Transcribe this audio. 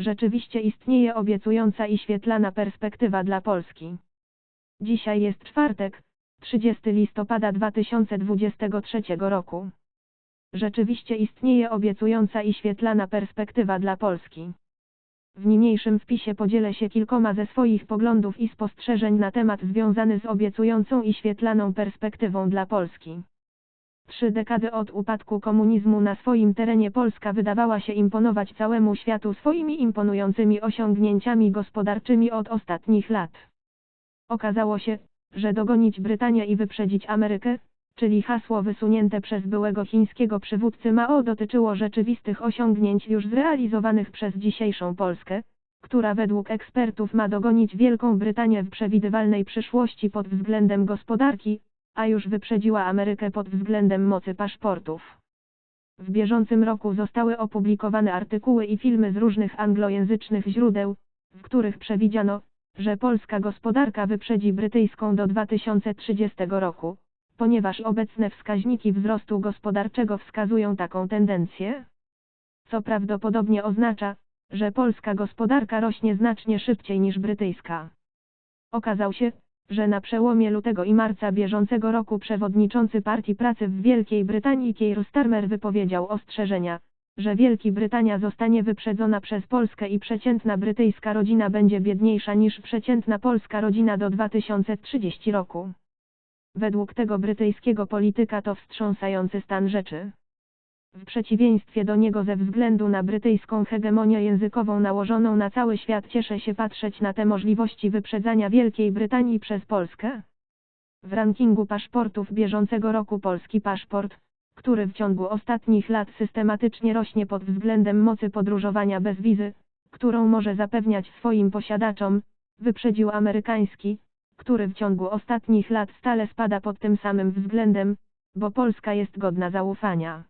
rzeczywiście istnieje obiecująca i świetlana perspektywa dla Polski. Dzisiaj jest czwartek, 30 listopada 2023 roku. Rzeczywiście istnieje obiecująca i świetlana perspektywa dla Polski. W niniejszym wpisie podzielę się kilkoma ze swoich poglądów i spostrzeżeń na temat związany z obiecującą i świetlaną perspektywą dla Polski. Trzy dekady od upadku komunizmu na swoim terenie Polska wydawała się imponować całemu światu swoimi imponującymi osiągnięciami gospodarczymi od ostatnich lat. Okazało się, że dogonić Brytanię i wyprzedzić Amerykę, czyli hasło wysunięte przez byłego chińskiego przywódcy Mao dotyczyło rzeczywistych osiągnięć już zrealizowanych przez dzisiejszą Polskę, która według ekspertów ma dogonić Wielką Brytanię w przewidywalnej przyszłości pod względem gospodarki, a już wyprzedziła Amerykę pod względem mocy paszportów. W bieżącym roku zostały opublikowane artykuły i filmy z różnych anglojęzycznych źródeł, w których przewidziano, że polska gospodarka wyprzedzi brytyjską do 2030 roku, ponieważ obecne wskaźniki wzrostu gospodarczego wskazują taką tendencję. Co prawdopodobnie oznacza, że polska gospodarka rośnie znacznie szybciej niż brytyjska. Okazał się, że na przełomie lutego i marca bieżącego roku przewodniczący Partii Pracy w Wielkiej Brytanii Keir Starmer wypowiedział ostrzeżenia, że Wielki Brytania zostanie wyprzedzona przez Polskę i przeciętna brytyjska rodzina będzie biedniejsza niż przeciętna polska rodzina do 2030 roku. Według tego brytyjskiego polityka to wstrząsający stan rzeczy. W przeciwieństwie do niego ze względu na brytyjską hegemonię językową nałożoną na cały świat cieszę się patrzeć na te możliwości wyprzedzania Wielkiej Brytanii przez Polskę. W rankingu paszportów bieżącego roku polski paszport, który w ciągu ostatnich lat systematycznie rośnie pod względem mocy podróżowania bez wizy, którą może zapewniać swoim posiadaczom, wyprzedził amerykański, który w ciągu ostatnich lat stale spada pod tym samym względem, bo Polska jest godna zaufania.